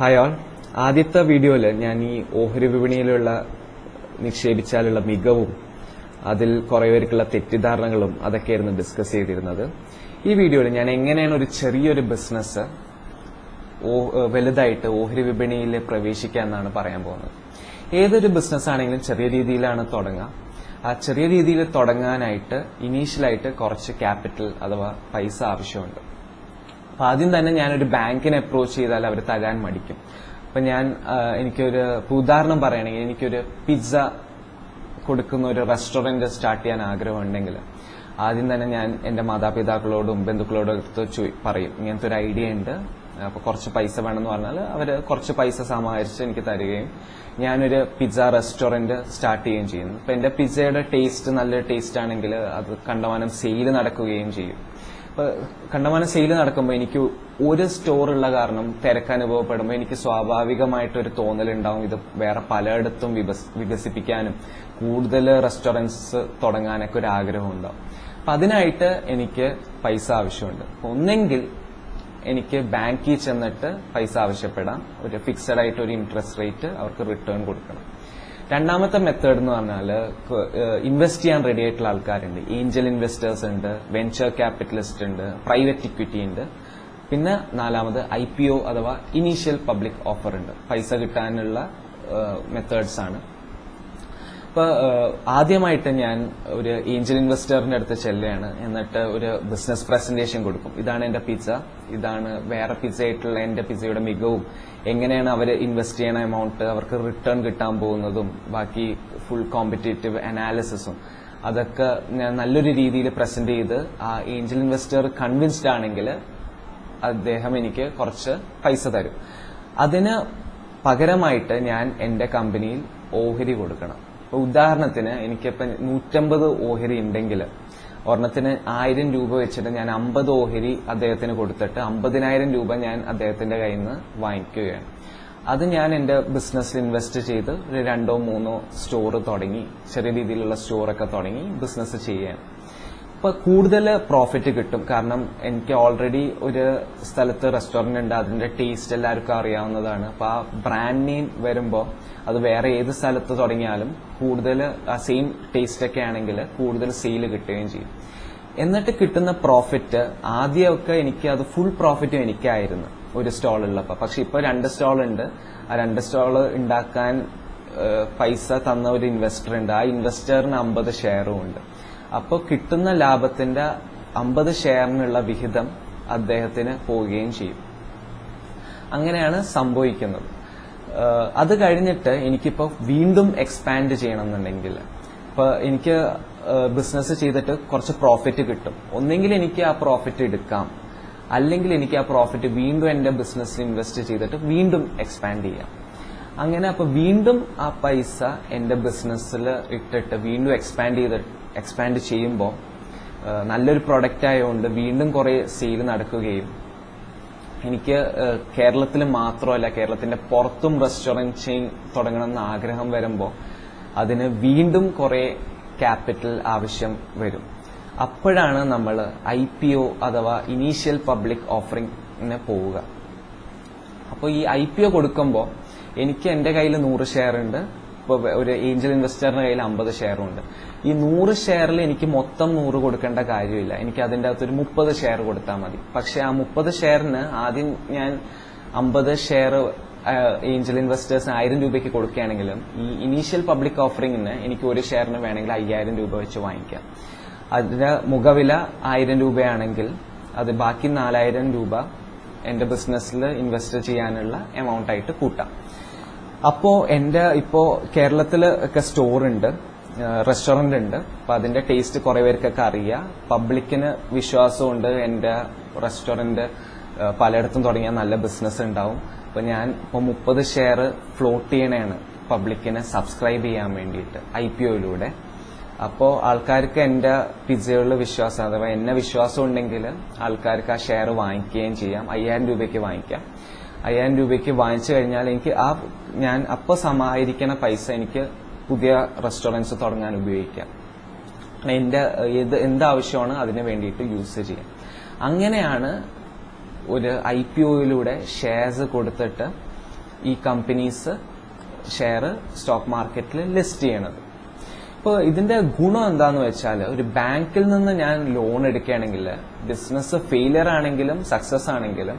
Hi all ആദ്യത്തെ വീഡിയോയിൽ ഞാൻ ഈ ഓഹരി വിപണിയിലുള്ള നിക്ഷേപിച്ചാലുള്ള മികവും അതിൽ കുറേ പേർക്കുള്ള തെറ്റിദ്ധാരണകളും അതൊക്കെയായിരുന്നു ഡിസ്കസ് ചെയ്തിരുന്നത്. ഈ വീഡിയോയിൽ ഞാൻ എങ്ങനെയാണ് ഒരു ചെറിയൊരു ബിസിനസ് വലുതായിട്ട് ഓഹരി വിപണിയിൽ പ്രവേശിക്കുക എന്നാണ് പറയാൻ പോകുന്നത്. ഏതൊരു ബിസിനസ് ആണെങ്കിലും ചെറിയ രീതിയിലാണ് തുടങ്ങുക ആ ചെറിയ രീതിയിൽ തുടങ്ങാനായിട്ട് ഇനീഷ്യലായിട്ട് കുറച്ച് ക്യാപിറ്റൽ അഥവാ പൈസ ആവശ്യമുണ്ട്. അപ്പൊ ആദ്യം തന്നെ ഞാനൊരു ബാങ്കിനെ അപ്രോച്ച് ചെയ്താൽ അവർ തരാൻ മടിക്കും. അപ്പൊ ഞാൻ എനിക്കൊരു ഉദാഹരണം പറയുകയാണെങ്കിൽ എനിക്കൊരു പിസ്സ കൊടുക്കുന്ന ഒരു റെസ്റ്റോറന്റ് സ്റ്റാർട്ട് ചെയ്യാൻ ആഗ്രഹമുണ്ടെങ്കിൽ ആദ്യം തന്നെ ഞാൻ എന്റെ മാതാപിതാക്കളോടും ബന്ധുക്കളോടും എടുത്ത് പറയും. ഇങ്ങനത്തെ ഒരു ഐഡിയ ഉണ്ട്. അപ്പൊ കുറച്ച് പൈസ വേണമെന്ന് പറഞ്ഞാൽ അവർ കുറച്ച് പൈസ സമാഹരിച്ച് എനിക്ക് തരികയും ഞാനൊരു പിസ്സ റെസ്റ്റോറന്റ് സ്റ്റാർട്ട് ചെയ്യുകയും ചെയ്യുന്നു. അപ്പൊ എന്റെ പിസ്സയുടെ ടേസ്റ്റ് നല്ല ടേസ്റ്റ് ആണെങ്കിൽ അത് കണ്ടമാനം സെയിൽ നടക്കുകയും ചെയ്യും. കണ്ടമാനം സെയിൽ നടക്കുമ്പോൾ എനിക്ക് ഒരു സ്റ്റോർ ഉള്ള കാരണം തിരക്ക് അനുഭവപ്പെടുമ്പോൾ എനിക്ക് സ്വാഭാവികമായിട്ടൊരു തോന്നലുണ്ടാവും. ഇത് വേറെ പലയിടത്തും വികസ്- വികസിപ്പിക്കാനും കൂടുതൽ റെസ്റ്റോറന്റ്സ് തുടങ്ങാനൊക്കെ ഒരു ആഗ്രഹം ഉണ്ടാവും അപ്പൊ അതിനായിട്ട് എനിക്ക് പൈസ ആവശ്യമുണ്ട്. ഒന്നെങ്കിൽ എനിക്ക് ബാങ്കിൽ ചെന്നിട്ട് പൈസ ആവശ്യപ്പെടാം. ഒരു ഫിക്സഡ് ആയിട്ട് ഒരു ഇൻട്രസ്റ്റ് റേറ്റ് അവർക്ക് റിട്ടേൺ കൊടുക്കണം. രണ്ടാമത്തെ മെത്തേഡ് എന്ന് പറഞ്ഞാൽ ഇൻവെസ്റ്റ് ചെയ്യാൻ റെഡി ആയിട്ടുള്ള ആൾക്കാരുണ്ട്. ഏഞ്ചൽ ഇൻവെസ്റ്റേഴ്സ് ഉണ്ട് വെഞ്ചർ ക്യാപിറ്റലിസ്റ്റ് ഉണ്ട് പ്രൈവറ്റ് ഇക്വിറ്റി ഉണ്ട്. പിന്നെ നാലാമത് ഐ പി ഒ അഥവാ ഇനീഷ്യൽ പബ്ലിക് ഓഫർ ഉണ്ട്. പൈസ കിട്ടാനുള്ള മെത്തേഡ്സ് ആണ്. ഇപ്പൊ ആദ്യമായിട്ട് ഞാൻ ഒരു ഏഞ്ചൽ ഇൻവെസ്റ്ററിന്റെ അടുത്ത് ചെല്ലുകയാണ്. എന്നിട്ട് ഒരു ബിസിനസ് പ്രസന്റേഷൻ കൊടുക്കും. ഇതാണ് എന്റെ പിസ്സ ഇതാണ് വേറെ പിസ്സ ആയിട്ടുള്ള എന്റെ പിസ്സയുടെ മികവും. എങ്ങനെയാണ് അവർ ഇൻവെസ്റ്റ് ചെയ്യണ എമൗണ്ട് അവർക്ക് റിട്ടേൺ കിട്ടാൻ പോകുന്നതും ബാക്കി ഫുൾ കോമ്പറ്റേറ്റീവ് അനാലിസിസും അതൊക്കെ ഞാൻ നല്ലൊരു രീതിയിൽ പ്രസന്റ് ചെയ്ത് ആ ഏഞ്ചൽ ഇൻവെസ്റ്റർ കൺവിൻസ്ഡ് ആണെങ്കിൽ അദ്ദേഹം എനിക്ക് കുറച്ച് പൈസ തരും. അതിന് പകരമായിട്ട് ഞാൻ എന്റെ കമ്പനിയിൽ ഓഹരി കൊടുക്കണം. ഇപ്പൊ ഉദാഹരണത്തിന് എനിക്കിപ്പം നൂറ്റമ്പത് ഓഹരി ഉണ്ടെങ്കിൽ ഒരെണ്ണത്തിന് ആയിരം രൂപ വെച്ചിട്ട് ഞാൻ അമ്പത് ഓഹരി അദ്ദേഹത്തിന് കൊടുത്തിട്ട് അമ്പതിനായിരം രൂപ ഞാൻ അദ്ദേഹത്തിന്റെ കയ്യിൽ നിന്ന് വാങ്ങിക്കുകയാണ്. അത് ഞാൻ എന്റെ ബിസിനസ്സിൽ ഇൻവെസ്റ്റ് ചെയ്ത് രണ്ടോ മൂന്നോ സ്റ്റോർ തുടങ്ങി. ചെറിയ രീതിയിലുള്ള സ്റ്റോറൊക്കെ തുടങ്ങി ബിസിനസ് ചെയ്യാണ് ഇപ്പൊ കൂടുതൽ പ്രോഫിറ്റ് കിട്ടും. കാരണം എനിക്ക് ഓൾറെഡി ഒരു സ്ഥലത്ത് റെസ്റ്റോറന്റ് ഉണ്ട്. അതിന്റെ ടേസ്റ്റ് എല്ലാവർക്കും അറിയാവുന്നതാണ്. അപ്പൊ ആ ബ്രാൻഡ് നെയിം വരുമ്പോൾ അത് വേറെ ഏത് സ്ഥലത്ത് തുടങ്ങിയാലും കൂടുതൽ ആ സെയിം ടേസ്റ്റ് ഒക്കെ ആണെങ്കിൽ കൂടുതൽ സെയിൽ കിട്ടുകയും ചെയ്യും. എന്നിട്ട് കിട്ടുന്ന പ്രോഫിറ്റ് ആദ്യമൊക്കെ എനിക്ക് അത് ഫുൾ പ്രോഫിറ്റും എനിക്കായിരുന്നു ഒരു സ്റ്റോൾ ഉള്ളപ്പോൾ പക്ഷെ ഇപ്പൊ രണ്ട് സ്റ്റോൾ ഉണ്ട്. ആ രണ്ട് സ്റ്റോൾ ഉണ്ടാക്കാൻ പൈസ തന്ന ഒരു ഇൻവെസ്റ്റർ ഉണ്ട്. ആ ഇൻവെസ്റ്ററിന് അമ്പത് ഷെയറും ഉണ്ട്. അപ്പോൾ കിട്ടുന്ന ലാഭത്തിന്റെ അമ്പത് ഷെയറിനുള്ള വിഹിതം അദ്ദേഹത്തിന് പോവുകയും ചെയ്യും. അങ്ങനെയാണ് സംഭവിക്കുന്നത്. അത് കഴിഞ്ഞിട്ട് എനിക്കിപ്പോ വീണ്ടും എക്സ്പാൻഡ് ചെയ്യണം എന്നുണ്ടെങ്കിൽ ഇപ്പൊ എനിക്ക് ബിസിനസ് ചെയ്തിട്ട് കുറച്ച് പ്രോഫിറ്റ് കിട്ടും. ഒന്നെങ്കിൽ എനിക്ക് ആ പ്രോഫിറ്റ് എടുക്കാം. അല്ലെങ്കിൽ എനിക്ക് ആ പ്രോഫിറ്റ് വീണ്ടും എന്റെ ബിസിനസ്സിൽ ഇൻവെസ്റ്റ് ചെയ്തിട്ട് വീണ്ടും എക്സ്പാൻഡ് ചെയ്യാം. അങ്ങനെ അപ്പൊ വീണ്ടും ആ പൈസ എന്റെ ബിസിനസ്സിൽ ഇട്ടിട്ട് വീണ്ടും എക്സ്പാൻഡ് ചെയ്ത് എക്സ്പാൻഡ് ചെയ്യുമ്പോൾ നല്ലൊരു പ്രൊഡക്റ്റ് ആയതുകൊണ്ട് വീണ്ടും കുറെ സെയിൽ നടക്കുകയും എനിക്ക് കേരളത്തിൽ മാത്രമല്ല കേരളത്തിന്റെ പുറത്തും റെസ്റ്റോറന്റ് ചെയിൻ തുടങ്ങണമെന്ന് ആഗ്രഹം വരുമ്പോൾ അതിന് വീണ്ടും കുറെ ക്യാപിറ്റൽ ആവശ്യം വരും. അപ്പോഴാണ് നമ്മൾ ഐ പി ഒ അഥവാ ഇനീഷ്യൽ പബ്ലിക് ഓഫറിംഗിന് പോവുക. അപ്പോൾ ഈ ഐ പി ഒ കൊടുക്കുമ്പോൾ എനിക്ക് എന്റെ കയ്യിൽ നൂറ് ഷെയർ ഉണ്ട്. ഇപ്പോൾ ഒരു ഏഞ്ചൽ ഇൻവെസ്റ്ററിന്റെ കയ്യിൽ അമ്പത് ഷെയറും ഉണ്ട്. ഈ നൂറ് ഷെയറിൽ എനിക്ക് മൊത്തം നൂറ് കൊടുക്കേണ്ട കാര്യമില്ല. എനിക്ക് അതിന്റെ അകത്ത് ഒരു മുപ്പത് ഷെയർ കൊടുത്താൽ മതി. പക്ഷെ ആ മുപ്പത് ഷെയറിന് ആദ്യം ഞാൻ അമ്പത് ഷെയർ ഏഞ്ചൽ ഇൻവെസ്റ്റേഴ്സിന് ആയിരം രൂപയ്ക്ക് കൊടുക്കുകയാണെങ്കിലും ഈ ഇനീഷ്യൽ പബ്ലിക് ഓഫറിംഗിന് എനിക്ക് ഒരു ഷെയറിന് വേണമെങ്കിൽ അയ്യായിരം രൂപ വെച്ച് വാങ്ങിക്കാം. അതിന്റെ മുഖവില ആയിരം രൂപയാണെങ്കിൽ അത് ബാക്കി നാലായിരം രൂപ എന്റെ ബിസിനസ്സിൽ ഇൻവെസ്റ്റ് ചെയ്യാനുള്ള എമൗണ്ട് ആയിട്ട് കൂട്ടാം. അപ്പോ എന്റെ ഇപ്പോ കേരളത്തിൽ ഒക്കെ സ്റ്റോർ ഉണ്ട് റെസ്റ്റോറന്റ് ഉണ്ട്. അപ്പൊ അതിന്റെ ടേസ്റ്റ് കുറെ പേർക്കൊക്കെ അറിയാം. പബ്ലിക്കിന് വിശ്വാസമുണ്ട് എന്റെ റെസ്റ്റോറന്റ് പലയിടത്തും തുടങ്ങിയാൽ നല്ല ബിസിനസ് ഉണ്ടാവും. അപ്പൊ ഞാൻ ഇപ്പൊ മുപ്പത് ഷെയർ ഫ്ലോട്ട് ചെയ്യണേണ് പബ്ലിക്കിനെ സബ്സ്ക്രൈബ് ചെയ്യാൻ വേണ്ടിയിട്ട് ഐ പി ഒയിലൂടെ അപ്പോൾ ആൾക്കാർക്ക് എന്റെ പിസകളിൽ വിശ്വാസം അഥവാ എന്നെ വിശ്വാസം ഉണ്ടെങ്കിൽ ആൾക്കാർക്ക് ആ ഷെയർ വാങ്ങിക്കുകയും ചെയ്യാം. അയ്യായിരം രൂപയ്ക്ക് വാങ്ങിക്കാം. അയ്യായിരം രൂപയ്ക്ക് വാങ്ങിച്ചു കഴിഞ്ഞാൽ എനിക്ക് ആ ഞാൻ അപ്പോൾ സമാഹരിക്കുന്ന പൈസ എനിക്ക് പുതിയ റെസ്റ്റോറന്റ്സ് തുടങ്ങാൻ ഉപയോഗിക്കാം. എന്റെ ഏത് എന്താവശ്യമാണ് അതിന് വേണ്ടിയിട്ട് യൂസ് ചെയ്യാം. അങ്ങനെയാണ് ഒരു ഐ പി ഒയിലൂടെ ഷെയർസ് കൊടുത്തിട്ട് ഈ കമ്പനീസ് ഷെയർ സ്റ്റോക്ക് മാർക്കറ്റിൽ ലിസ്റ്റ് ചെയ്യണത്. ഇപ്പോൾ ഇതിന്റെ ഗുണം എന്താന്ന് വെച്ചാൽ ഒരു ബാങ്കിൽ നിന്ന് ഞാൻ ലോൺ എടുക്കുകയാണെങ്കിൽ ബിസിനസ് ഫെയിലിയർ ആണെങ്കിലും സക്സസ് ആണെങ്കിലും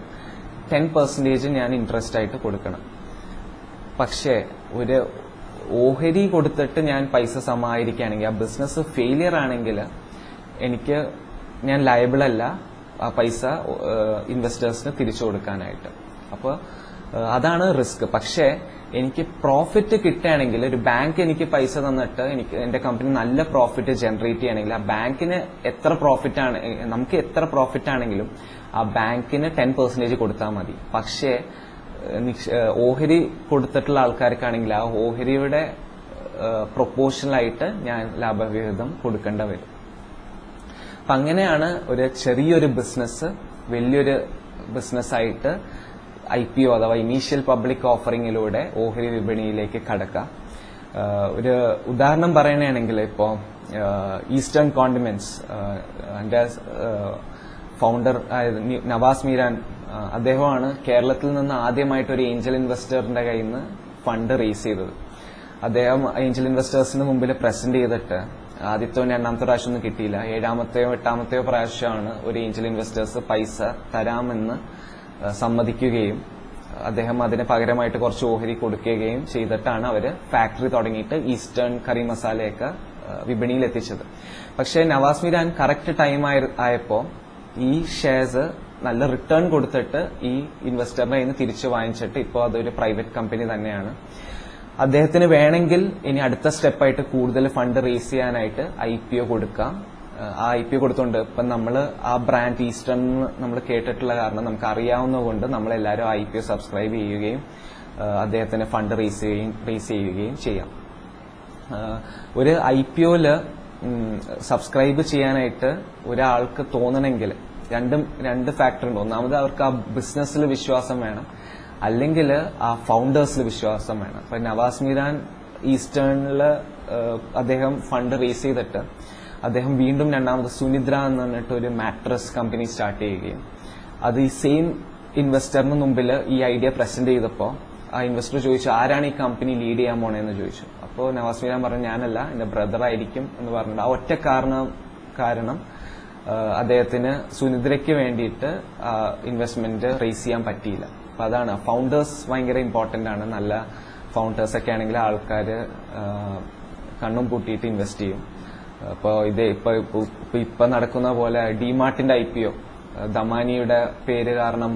ടെൻ പെർസെന്റേജ് ഞാൻ ഇൻട്രസ്റ്റ് ആയിട്ട് കൊടുക്കണം. പക്ഷേ ഒരു ഓഹരി കൊടുത്തിട്ട് ഞാൻ പൈസ സമാഹരിക്കുകയാണെങ്കിൽ ആ ബിസിനസ് ഫെയിലിയർ ആണെങ്കിൽ എനിക്ക് ഞാൻ ലയബിൾ അല്ല ആ പൈസ ഇൻവെസ്റ്റേഴ്സിന് തിരിച്ചു കൊടുക്കാനായിട്ട്. അപ്പോൾ അതാണ് റിസ്ക് പക്ഷേ എനിക്ക് പ്രോഫിറ്റ് കിട്ടുകയാണെങ്കിൽ ഒരു ബാങ്ക് എനിക്ക് പൈസ തന്നിട്ട് എനിക്ക് എന്റെ കമ്പനി നല്ല പ്രോഫിറ്റ് ജനറേറ്റ് ചെയ്യണമെങ്കിൽ ആ ബാങ്കിന് എത്ര പ്രോഫിറ്റ് ആണ് നമുക്ക് എത്ര പ്രോഫിറ്റ് ആണെങ്കിലും ആ ബാങ്കിന് ടെൻ പെർസെന്റേജ് കൊടുത്താൽ മതി. പക്ഷേ ഓഹരി കൊടുത്തിട്ടുള്ള ആൾക്കാർക്കാണെങ്കിൽ ആ ഓഹരിയുടെ പ്രൊപ്പോഷണലായിട്ട് ഞാൻ ലാഭവിഹിതം കൊടുക്കേണ്ട വരും. അപ്പൊ അങ്ങനെയാണ് ഒരു ചെറിയൊരു ബിസിനസ് വലിയൊരു ബിസിനസ്സായിട്ട് ഐ പി ഒ അഥവാ ഇനീഷ്യൽ പബ്ലിക് ഓഫറിങ്ങിലൂടെ ഓഹരി വിപണിയിലേക്ക് കടക്കാം. ഒരു ഉദാഹരണം പറയണമെങ്കിൽ ഇപ്പോൾ ഈസ്റ്റേൺ കോണ്ടിമെന്റ്സ് എന്റെ ഫൗണ്ടർ നവാസ് മീരാൻ അദ്ദേഹമാണ് കേരളത്തിൽ നിന്ന് ആദ്യമായിട്ട് ഒരു ഏഞ്ചൽ ഇൻവെസ്റ്ററിന്റെ കയ്യിൽ നിന്ന് ഫണ്ട് റേസ് ചെയ്തത്. അദ്ദേഹം ഏഞ്ചൽ ഇൻവെസ്റ്റേഴ്സിന് മുമ്പിൽ പ്രസന്റ് ചെയ്തിട്ട് ആദ്യത്തെ രണ്ടാമത്തെ പ്രാവശ്യം ഒന്നും കിട്ടിയില്ല. ഏഴാമത്തെയോ എട്ടാമത്തെയോ പ്രാവശ്യമാണ് ഒരു ഏഞ്ചൽ ഇൻവെസ്റ്റേഴ്സ് പൈസ തരാമെന്ന് സമ്മതിക്കുകയും അദ്ദേഹം അതിന് പകരമായിട്ട് കുറച്ച് ഓഹരി കൊടുക്കുകയും ചെയ്തിട്ടാണ് അവർ ഫാക്ടറി തുടങ്ങിയിട്ട് ഈസ്റ്റേൺ കറി മസാലയൊക്കെ വിപണിയിൽ എത്തിച്ചത്. പക്ഷേ നവാസ് മിരാൻ കറക്റ്റ് ടൈം ആയപ്പോ ഈ ഷെയർസ് നല്ല റിട്ടേൺ കൊടുത്തിട്ട് ഈ ഇൻവെസ്റ്ററിനെ ഇന്ന് തിരിച്ചു വാങ്ങിച്ചിട്ട് ഇപ്പോൾ അതൊരു പ്രൈവറ്റ് കമ്പനി തന്നെയാണ്. അദ്ദേഹത്തിന് വേണമെങ്കിൽ ഇനി അടുത്ത സ്റ്റെപ്പായിട്ട് കൂടുതൽ ഫണ്ട് റേസ് ചെയ്യാനായിട്ട് ഐ പി ഒ കൊടുക്കാം. ആ ഐ പി കൊടുത്തോണ്ട് ഇപ്പം നമ്മൾ ആ ബ്രാൻഡ് ഈസ്റ്റേൺ നമ്മൾ കേട്ടിട്ടുള്ള കാരണം നമുക്ക് അറിയാവുന്നതുകൊണ്ട് നമ്മൾ എല്ലാവരും ഐ പി സബ്സ്ക്രൈബ് ചെയ്യുകയും അദ്ദേഹത്തിന് ഫണ്ട് റേസ് ചെയ്യുകയും റേസ് ചെയ്യുകയും ചെയ്യാം. ഒരു ഐ പി ഒയിൽ സബ്സ്ക്രൈബ് ചെയ്യാനായിട്ട് ഒരാൾക്ക് തോന്നണമെങ്കിൽ രണ്ടും രണ്ട് ഫാക്ടർ ഉണ്ട്. ഒന്നാമത് അവർക്ക് ആ ബിസിനസ്സിൽ വിശ്വാസം വേണം. അല്ലെങ്കിൽ ആ ഫൗണ്ടേഴ്സിൽ വിശ്വാസം വേണം. അപ്പൊ നവാസ് മീരാൻ ഈസ്റ്റേണിൽ അദ്ദേഹം ഫണ്ട് റേസ് ചെയ്തിട്ട് അദ്ദേഹം വീണ്ടും രണ്ടാമത് സുനിദ്ര എന്ന് പറഞ്ഞിട്ട് ഒരു മാട്രസ് കമ്പനി സ്റ്റാർട്ട് ചെയ്യുകയും. അത് ഈ സെയിം ഇൻവെസ്റ്ററിന് മുമ്പിൽ ഈ ഐഡിയ പ്രസന്റ് ചെയ്തപ്പോൾ ആ ഇൻവെസ്റ്റർ ചോദിച്ചു ആരാണ് ഈ കമ്പനി ലീഡ് ചെയ്യാൻ പോണേന്ന് ചോദിച്ചു. അപ്പോൾ നവാസ് മീരാൻ പറഞ്ഞു ഞാനല്ല എന്റെ ബ്രദർ ആയിരിക്കും എന്ന് പറഞ്ഞിട്ട് ആ ഒറ്റ കാരണം കാരണം അദ്ദേഹത്തിന് സുനിദ്രയ്ക്ക് വേണ്ടിയിട്ട് ഇൻവെസ്റ്റ്മെന്റ് റേസ് ചെയ്യാൻ പറ്റിയില്ല. അപ്പൊ അതാണ് ഫൗണ്ടേഴ്സ് ഭയങ്കര ഇമ്പോർട്ടന്റ് ആണ്. നല്ല ഫൗണ്ടേഴ്സ് ഒക്കെ ആണെങ്കിൽ ആൾക്കാർ കണ്ണും പൂട്ടിയിട്ട് ഇൻവെസ്റ്റ് ചെയ്യും. അപ്പോൾ ഇത് ഇപ്പൊ ഇപ്പൊ- നടക്കുന്ന പോലെ ഡിമാർട്ടിന്റെ ഐ പി ഒ ദമാനിയുടെ പേര് കാരണം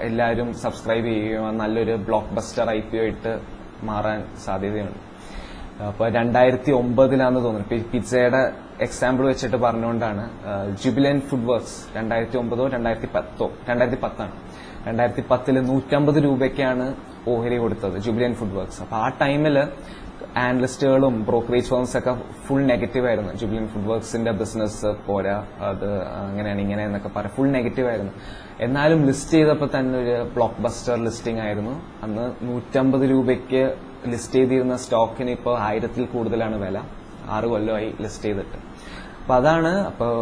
എല്ലാവരും സബ്സ്ക്രൈബ് ചെയ്യുകയും നല്ലൊരു blockbuster I P O ഇട്ട് മാറാൻ സാധ്യതയുണ്ട്. അപ്പൊ രണ്ടായിരത്തി ഒമ്പതിലാന്ന് തോന്നുന്നു പിസയുടെ എക്സാമ്പിൾ വെച്ചിട്ട് പറഞ്ഞുകൊണ്ടാണ് ജുബിലൻ ഫുഡ് വർക്ക്സ് രണ്ടായിരത്തി ഒമ്പതോ രണ്ടായിരത്തി പത്തോ രണ്ടായിരത്തി പത്താണ് രണ്ടായിരത്തി പത്തിൽ നൂറ്റമ്പത് രൂപയ്ക്കാണ് ഓഹരി കൊടുത്തത് ജുബിലിയൻ ഫുഡ് വർക്ക്സ് അപ്പൊ ആ ടൈമിൽ ആനലിസ്റ്റുകളും ബ്രോക്കറേജ് ഫേംസ് ഒക്കെ ഫുൾ നെഗറ്റീവ് ആയിരുന്നു. ജുബിലൻ ഫുഡ് വർക്ക്സിന്റെ ബിസിനസ് പോരാ അത് അങ്ങനെയാണ് ഇങ്ങനെ എന്നൊക്കെ പറയാം ഫുൾ നെഗറ്റീവ് ആയിരുന്നു. എന്നാലും ലിസ്റ്റ് ചെയ്തപ്പോൾ തന്നെ ഒരു ബ്ലോക്ക് ബസ്റ്റർ ലിസ്റ്റിംഗ് ആയിരുന്നു. അന്ന് നൂറ്റമ്പത് രൂപയ്ക്ക് ലിസ്റ്റ് ചെയ്തിരുന്ന സ്റ്റോക്കിന് ഇപ്പോൾ ആയിരത്തിൽ കൂടുതലാണ് വില. ആറ് കൊല്ലമായി ലിസ്റ്റ് ചെയ്തിട്ട്. അപ്പൊ അതാണ് അപ്പോൾ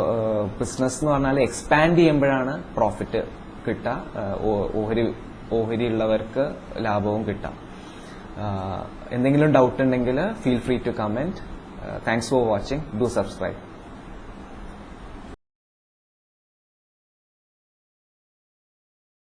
ബിസിനസ് എന്ന് പറഞ്ഞാൽ എക്സ്പാൻഡ് ചെയ്യുമ്പോഴാണ് പ്രോഫിറ്റ് കിട്ടുക. ഓഹരി ഓഹരി ഉള്ളവർക്ക് ലാഭവും കിട്ടാം എന്തെങ്കിലും ഡൗട്ട് ഉണ്ടെങ്കിൽ feel free to comment thanks for watching do subscribe